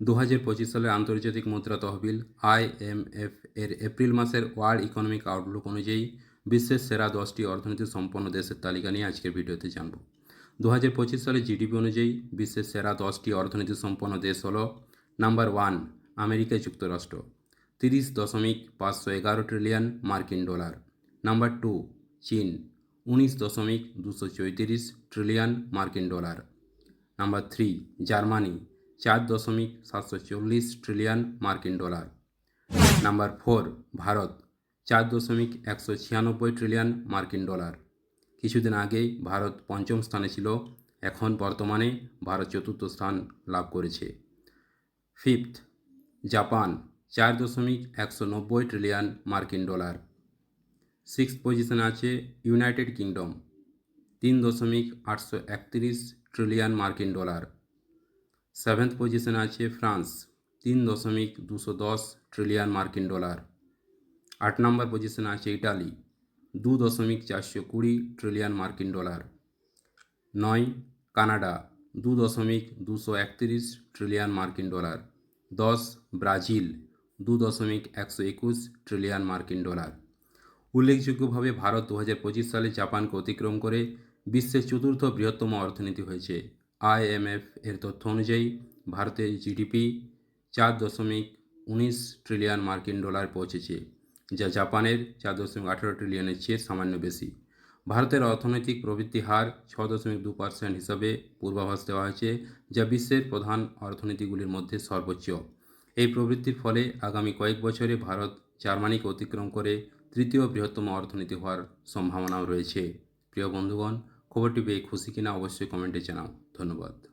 দু হাজার পঁচিশ সালের আন্তর্জাতিক মুদ্রা তহবিল আইএমএফ এর এপ্রিল মাসের ওয়ার্ল্ড ইকোনমিক আউটলুক অনুযায়ী বিশ্বের সেরা দশটি অর্থনীতি সম্পন্ন দেশের তালিকা নিয়ে আজকের ভিডিওতে জানব। দু হাজার পঁচিশ সালের জিডিপি অনুযায়ী বিশ্বের সেরা দশটি অর্থনীতি সম্পন্ন দেশ হল, নাম্বার ওয়ান, আমেরিকা যুক্তরাষ্ট্র, তিরিশ দশমিক পাঁচশো এগারো ট্রিলিয়ন মার্কিন ডলার, নাম্বার টু, চীন, উনিশ দশমিক দুশো চৌত্রিশ ট্রিলিয়ন মার্কিন ডলার, নাম্বার থ্রি, জার্মানি চার দশমিক সাতশো চল্লিশ ট্রিলিয়ন মার্কিন ডলার। নাম্বার ফোর, ভারত, চার দশমিক একশো ছিয়ানব্বই ট্রিলিয়ন মার্কিন ডলার। কিছুদিন আগেই ভারত পঞ্চম স্থানে ছিল, এখন বর্তমানে ভারত চতুর্থ স্থান লাভ করেছে। ফিফথ, জাপান, চার দশমিক একশো নব্বই ট্রিলিয়ন মার্কিন ডলার। সিক্স পজিশনে আছে ইউনাইটেড কিংডম, তিন দশমিক আটশো একত্রিশ ট্রিলিয়ন মার্কিন ডলার। সেভেন্থ পজিশনে আছে ফ্রান্স, তিন দশমিক দুশো দশ ট্রিলিয়ন মার্কিন ডলার। আট নম্বর পজিশনে আছে ইটালি, দু দশমিক চারশো কুড়ি ট্রিলিয়ন মার্কিন ডলার। নয়, কানাডা, দু দশমিক দুশো একত্রিশ ট্রিলিয়ন মার্কিন ডলার। দশ, ব্রাজিল, দু দশমিক একশো একুশ ট্রিলিয়ন মার্কিন ডলার। উল্লেখযোগ্যভাবে ভারত দু হাজার পঁচিশ সালে জাপানকে অতিক্রম করে বিশ্বের চতুর্থ বৃহত্তম অর্থনীতি হয়েছে। আইএমএফ এর তথ্য অনুযায়ী, ভারতের জিডিপি চার দশমিক উনিশ ট্রিলিয়ন মার্কিন ডলার পৌঁছেছে, যা জাপানের চার দশমিক আঠারো ট্রিলিয়নের চেয়ে সামান্য বেশি। ভারতের অর্থনৈতিক প্রবৃদ্ধি হার ছ দশমিক দু পার্সেন্ট হিসাবে পূর্বাভাস দেওয়া হয়েছে, যা বিশ্বের প্রধান অর্থনীতিগুলির মধ্যে সর্বোচ্চ। এই প্রবৃদ্ধির ফলে আগামী কয়েক বছরে ভারত জার্মানিকে অতিক্রম করে তৃতীয় বৃহত্তম অর্থনীতি হওয়ার সম্ভাবনাও রয়েছে। প্রিয় বন্ধুগণ, খবরটি পেয়ে খুশি কিনা অবশ্যই কমেন্টে জানাও। ধন্যবাদ।